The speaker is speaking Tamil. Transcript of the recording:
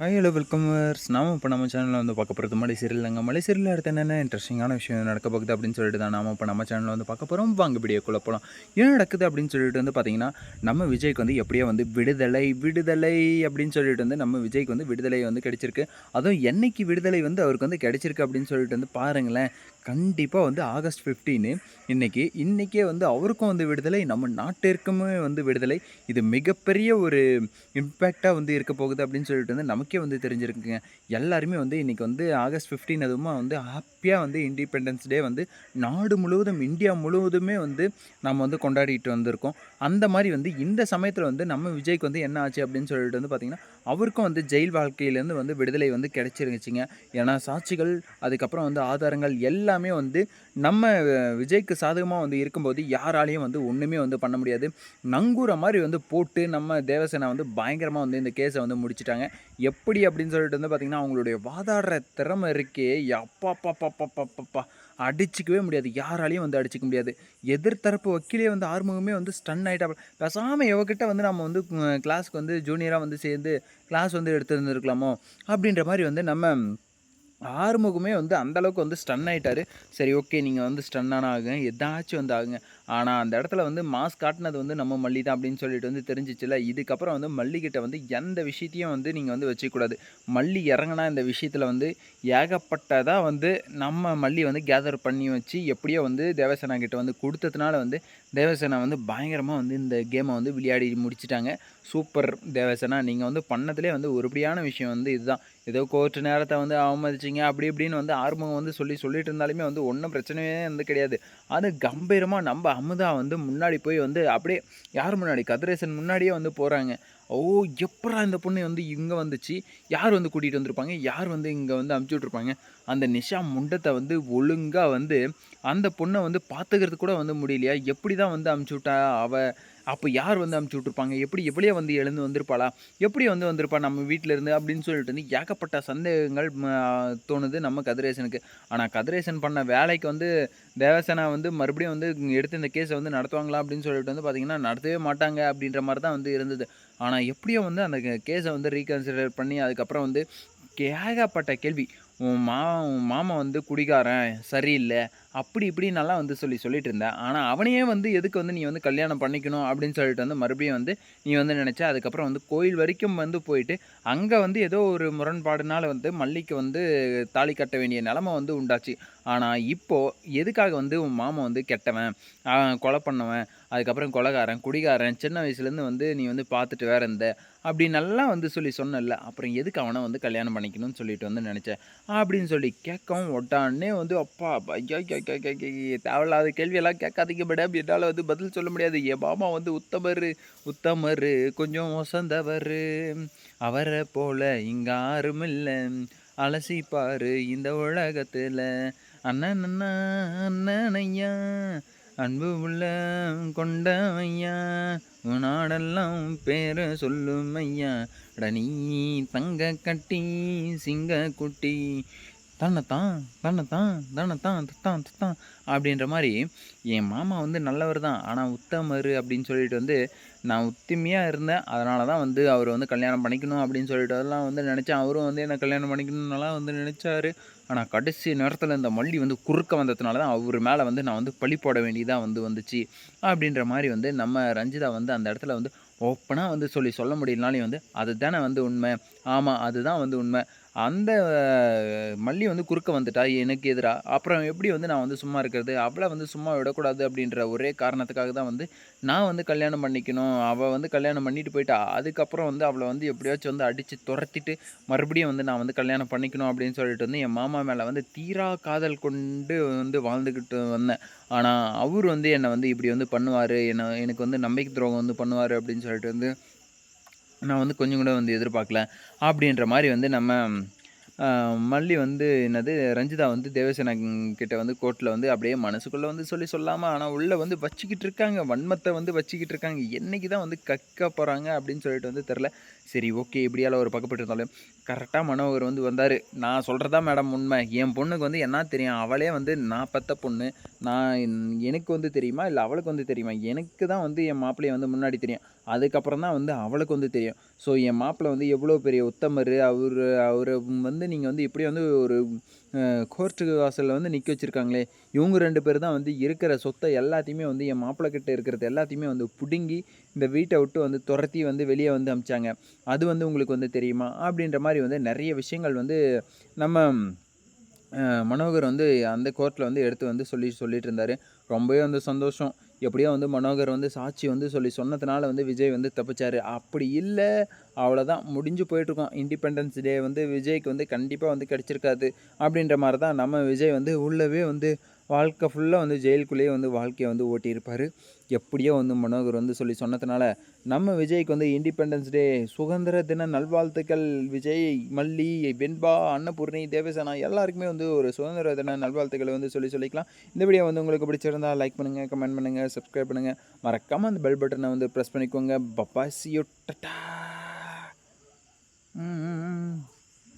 ஹாய் ஹலோ வெல்கமர்ஸ் நாம இப்போ நம்ம சேனலில் வந்து பார்க்க போகிறது மலை சீரியல்ங்க மலை சீரியலில் அடுத்து என்னென்ன இன்ட்ரெஸ்டிங்கான விஷயம் நடக்க போகுது அப்படின்னு சொல்லிட்டு தான் நாம இப்போ நம்ம சேனலில் வந்து பார்க்க போகிறோம் வாங்க வீடியோக்குள்ளே போகலாம் என்ன நடக்குது அப்படின்னு சொல்லிட்டு வந்து பார்த்தீங்கன்னா நம்ம விஜய்க்கு வந்து எப்படியோ வந்து விடுதலை விடுதலை அப்படின்னு சொல்லிட்டு வந்து நம்ம விஜய்க்கு வந்து விடுதலை வந்து கிடைச்சிருக்கு. அதுவும் என்னைக்கு விடுதலை வந்து அவருக்கு வந்து கிடைச்சிருக்கு அப்படின்னு சொல்லிட்டு வந்து பாருங்களேன். கண்டிப்பாக வந்து ஆகஸ்ட் ஃபிஃப்டீனு இன்றைக்கி இன்றைக்கே வந்து அவருக்கும் வந்து விடுதலை நம்ம நாட்டிற்குமே வந்து விடுதலை. இது மிகப்பெரிய ஒரு இம்பேக்டாக வந்து இருக்க போகுது அப்படின்னு சொல்லிட்டு வந்து நமக்கு வந்து தெரிஞ்சிருக்குங்க. எல்லாருமே வந்து இன்றைக்கி வந்து ஆகஸ்ட் ஃபிஃப்டீன் அதுவுமா வந்து ஹாப்பியாக வந்து இண்டிபெண்டன்ஸ் டே வந்து நாடு முழுவதும் இந்தியா முழுவதுமே வந்து நம்ம வந்து கொண்டாடிட்டு வந்திருக்கோம். அந்த மாதிரி வந்து இந்த சமயத்தில் வந்து நம்ம விஜய்க்கு வந்து என்ன ஆச்சு அப்படின்னு சொல்லிட்டு வந்து பார்த்திங்கன்னா அவருக்கும் வந்து ஜெயில் வாழ்க்கையிலேருந்து வந்து விடுதலை வந்து கிடச்சிருந்துச்சிங்க. ஏன்னா சாட்சிகள் அதுக்கப்புறம் வந்து ஆதாரங்கள் எல்லாமே வந்து நம்ம விஜய்க்கு சாதகமாக வந்து இருக்கும்போது யாராலையும் வந்து ஒன்றுமே வந்து பண்ண முடியாது. நங்கூர மாதிரி வந்து போட்டு நம்ம தேவசேனா வந்து பயங்கரமாக வந்து இந்த கேஸை வந்து முடிச்சிட்டாங்க. எப்படி அப்படின்னு சொல்லிட்டு வந்து பார்த்திங்கன்னா அவங்களுடைய வாதாடுற திறமை இருக்கே. அப்பா அப்பா அப்பா. அடிச்சிக்கவே முடியாது. யாராலையும் வந்து அடிச்சிக்க முடியாது. எதிர்த்தரப்பு வக்கீலே வந்து ஆறுமுகமே வந்து ஸ்டன் ஆகிட்டா பேசாமல் இவகிட்ட வந்து நம்ம வந்து கிளாஸ்க்கு வந்து ஜூனியராக வந்து சேர்ந்து கிளாஸ் வந்து எடுத்துருந்துருக்கலாமோ? அப்படின்ற மாதிரி வந்து நம்ம ஆறுமுகமே வந்து அந்த அளவுக்கு வந்து ஸ்டன் ஆகிட்டாரு சரி ஓகே நீங்கள் வந்து ஸ்டன்னான ஆகுங்க எதாச்சும் வந்து ஆகுங்க. ஆனால் அந்த இடத்துல வந்து மாஸ்க் காட்டினது வந்து நம்ம மல்லி தான் அப்படின்னு சொல்லிட்டு வந்து தெரிஞ்சிச்சுல இதுக்கப்புறம் வந்து மல்லிகிட்ட வந்து எந்த விஷயத்தையும் வந்து நீங்கள் வந்து வச்சுக்கூடாது மல்லி இறங்கினா இந்த விஷயத்தில் வந்து ஏகப்பட்டதாக வந்து நம்ம மல்லி வந்து கேதர் பண்ணி வச்சு எப்படியோ வந்து தேவசேனா கிட்ட வந்து கொடுத்ததுனால வந்து தேவசேனா வந்து பயங்கரமாக வந்து இந்த கேமை வந்து விளையாடி முடிச்சிட்டாங்க. சூப்பர் தேவசேனா. நீங்கள் வந்து பண்ணதுலேயே வந்து ஒருபடியான விஷயம் வந்து இதுதான். ஏதோ கோர்ட்டு நேரத்தை வந்து அவமதிச்சிங்க அப்படி இப்படின்னு வந்து ஆர்வம் வந்து சொல்லி சொல்லிட்டு இருந்தாலுமே வந்து ஒன்றும் பிரச்சனையே வந்து கிடையாது. அது கம்பீரமாக நம்ம அமுதா வந்து முன்னாடி போய் வந்து அப்படியே யார் முன்னாடி? கதிரேசன் முன்னாடியே வந்து போகிறாங்க ஓ எப்படா இந்த பொண்ணு வந்து இங்கே வந்துச்சு? யார் வந்து கூட்டிகிட்டு வந்திருப்பாங்க? யார் வந்து இங்கே வந்து அமுச்சு விட்ருப்பாங்க அந்த நிஷா முண்டத்தை வந்து ஒழுங்காக வந்து அந்த பொண்ணை வந்து பார்த்துக்கிறது கூட வந்து முடியலையா? எப்படி தான் வந்து அமுச்சு விட்டா அவள் அப்போ யார் வந்து அமுச்சு விட்ருப்பாங்க எப்படி எப்படியே வந்து எழுந்து வந்திருப்பாளா? எப்படி வந்து வந்திருப்பா நம்ம வீட்டில் இருந்து அப்படின்னு சொல்லிட்டு வந்து ஏகப்பட்ட சந்தேகங்கள் தோணுது நம்ம கதிரேசனுக்கு. ஆனால் கதிரேசன் பண்ண வேலைக்கு வந்து தேவசேனா வந்து மறுபடியும் வந்து எடுத்து இந்த கேஸை வந்து நடத்துவாங்களா? அப்படின்னு சொல்லிட்டு வந்து பார்த்திங்கன்னா நடத்தவே மாட்டாங்க அப்படின்ற மாதிரி தான் வந்து இருந்தது. ஆனால் எப்படியோ வந்து அந்த கேஸை வந்து ரீகன்சிடர் பண்ணி அதுக்கப்புறம் வந்து ஏகப்பட்ட கேள்வி. உன் மா உன் மாமா வந்து குடிகாரன் சரியில்லை. அப்படி இப்படி நல்லா வந்து சொல்லி சொல்லிட்டு இருந்தேன். ஆனால் அவனையே வந்து எதுக்கு வந்து நீ வந்து கல்யாணம் பண்ணிக்கணும் அப்படின்னு சொல்லிட்டு வந்து மறுபடியும் வந்து நீ வந்து நினச்ச அதுக்கப்புறம் வந்து கோயில் வரைக்கும் வந்து போயிட்டு அங்கே வந்து ஏதோ ஒரு முரண்பாடுனால வந்து மல்லிக்கு வந்து தாலி கட்ட வேண்டிய நிலமை வந்து உண்டாச்சு. ஆனால் இப்போது எதுக்காக வந்து உன் மாமா வந்து கெட்டவன் கொலை பண்ணவன் அதுக்கப்புறம் கொலகாரன் குடிகாரன் சின்ன வயசுலேருந்து வந்து நீ வந்து பார்த்துட்டு வேற இருந்த அப்படி நல்லா வந்து சொல்லி சொன்னல அப்புறம் எதுக்கு அவனை வந்து கல்யாணம் பண்ணிக்கணும்னு சொல்லிட்டு வந்து நினச்சேன் அப்படின்னு சொல்லி கேட்கவும் உடனே வந்து அப்பா ஐயா ஐயா, ஐயா, தேவையில்லாத கேள்வியெல்லாம் கேட்காதீங்க மேடம் என்னால் வந்து பதில் சொல்ல முடியாது. என் மாமா வந்து உத்தமர் உத்தமர் கொஞ்சம் வசந்தவர் அவரை போல இங்க யாரும் இல்லை. அலசி பாரு இந்த உலகத்தில். அண்ணன் அண்ணா அண்ணன் ஐயா அன்பு உள்ள கொண்டவையா. உனாடெல்லாம் பேரை சொல்லும் ஐயா அட நீ தங்க கட்டி சிங்க குட்டி. தன்னத்தான் தன்னத்தான் தன்னத்தான் துத்தான் துத்தான் அப்படின்ற மாதிரி என் மாமா வந்து நல்லவர் தான். ஆனால் உத்தமர் அப்படின்னு சொல்லிட்டு வந்து நான் உத்திமையாக இருந்தேன். அதனால தான் வந்து அவர் வந்து கல்யாணம் பண்ணிக்கணும் அப்படின்னு சொல்லிட்டு அதெல்லாம் வந்து நினச்சேன். அவரும் வந்து என்ன கல்யாணம் பண்ணிக்கணும்னாலாம் வந்து நினச்சாரு. ஆனால் கடைசி நேரத்தில் இந்த மல்லி வந்து குறுக்க வந்ததுனால தான் அவர் மேலே வந்து நான் வந்து பழி போட வேண்டியதாக வந்து வந்துச்சு. அப்படின்ற மாதிரி வந்து நம்ம ரஞ்சிதா வந்து அந்த இடத்துல வந்து ஓப்பனாக வந்து சொல்லி சொல்ல முடியலனாலையும் வந்து அதுதானே வந்து உண்மை? ஆமாம் அதுதான் வந்து உண்மை. அந்த மல்லி வந்து குறுக்க வந்துட்டா எனக்கு எதிராக அப்புறம் எப்படி வந்து நான் வந்து சும்மா இருக்கிறது? அவளை வந்து சும்மா விடக்கூடாது அப்படின்ற ஒரே காரணத்துக்காக தான் வந்து நான் வந்து கல்யாணம் பண்ணிக்கணும். அவள் வந்து கல்யாணம் பண்ணிட்டு போயிட்டா. அதுக்கப்புறம் வந்து அவளை வந்து எப்படியாச்சும் வந்து அடித்து துரத்திட்டு மறுபடியும் வந்து நான் வந்து கல்யாணம் பண்ணிக்கணும் அப்படின்னு சொல்லிட்டு வந்து என் மாமா மேலே வந்து தீரா காதல் கொண்டு வந்து வாழ்ந்துக்கிட்டு வந்தேன். ஆனால் அவர் வந்து என்னை வந்து இப்படி வந்து பண்ணுவார். என்னை எனக்கு வந்து நம்பிக்கை துரோகம் வந்து பண்ணுவார் அப்படின்னு சொல்லிட்டு வந்து நான் வந்து கொஞ்சம் கூட வந்து எதிர்பார்க்கல. அப்படின்ற மாதிரி வந்து நம்ம மல்லி வந்து என்னது ரஞ்சிதா வந்து தேவசேனா கிட்ட வந்து கோர்ட்டில் வந்து அப்படியே மனசுக்குள்ளே வந்து சொல்லி சொல்லாமல் ஆனால் உள்ளே வந்து வச்சுக்கிட்டு இருக்காங்க. வன்மத்தை வந்து வச்சுக்கிட்டு இருக்காங்க. என்னைக்கு தான் வந்து கக்க போகிறாங்க அப்படின்னு சொல்லிட்டு வந்து தெரில சரி ஓகே இப்படியால ஒரு பக்கப்பட்டு இருந்தாலும் கரெக்டாக மனோகர் வந்து வந்தார். நான் சொல்கிறதா மேடம் உண்மை. என் பொண்ணுக்கு வந்து என்ன தெரியும்? அவளே வந்து நான் பத்த பொண்ணு. நான் எனக்கு வந்து தெரியுமா? இல்லை அவளுக்கு வந்து தெரியுமா? எனக்கு தான் வந்து என் மாப்பிள்ளையை வந்து முன்னாடி தெரியும். அதுக்கப்புறம் தான் வந்து அவளுக்கு வந்து தெரியும். ஸோ என் மாப்பிள்ளை வந்து எவ்வளோ பெரிய உத்தமர் அவர் அவரை வந்து நீங்கள் வந்து இப்படி வந்து ஒரு கோர்ட்டு வாசலில் வந்து நிற்க வச்சுருக்காங்களே இவங்க ரெண்டு பேர் தான் வந்து இருக்கிற சொத்தை எல்லாத்தையுமே வந்து என் மாப்பிள்ளை கிட்ட இருக்கிறது எல்லாத்தையுமே வந்து பிடுங்கி இந்த வீட்டை விட்டு வந்து துரத்தி வந்து வெளியே வந்து அமிச்சாங்க. அது வந்து உங்களுக்கு வந்து தெரியுமா? அப்படின்ற மாதிரி வந்து நிறைய விஷயங்கள் வந்து நம்ம மனோகர் வந்து அந்த கோர்ட்டில் வந்து எடுத்து வந்து சொல்லி சொல்லிட்டு இருந்தார். ரொம்பவே வந்து சந்தோஷம். எப்படியோ வந்து மனோகர் வந்து சாட்சி வந்து சொல்லி சொன்னதுனால வந்து விஜய் வந்து தப்பிச்சாரு. அப்படி இல்லை அவ்வளோதான் முடிஞ்சு போயிட்டுருக்கோம். இண்டிபெண்டன்ஸ் டே வந்து விஜய்க்கு வந்து கண்டிப்பாக வந்து கிடச்சிருக்காது. அப்படின்ற மாதிரி தான் நம்ம விஜய் வந்து உள்ளவே வந்து வாழ்க்கை ஃபுல்லாக வந்து ஜெயிலுக்குள்ளேயே வந்து வாழ்க்கையை வந்து ஓட்டியிருப்பார். எப்படியோ வந்து மனோகர் வந்து சொல்லி சொன்னதுனால நம்ம விஜய்க்கு வந்து இண்டிபெண்டன்ஸ் டே சுதந்திர தின நல்வாழ்த்துக்கள் விஜய் மல்லி வெண்பா அன்னபூர்ணி தேவசேனா எல்லாருக்குமே வந்து ஒரு சுதந்திர தின நல்வாழ்த்துக்களை வந்து சொல்லி சொல்லிக்கலாம். இந்த வீடியோ வந்து உங்களுக்கு பிடிச்சிருந்தா லைக் பண்ணுங்கள் கமெண்ட் பண்ணுங்கள் சப்ஸ்கிரைப் பண்ணுங்கள் மறக்காமல் அந்த பெல் பட்டனை வந்து ப்ரெஸ் பண்ணிக்கோங்க. பப்பாசியோ டட்டா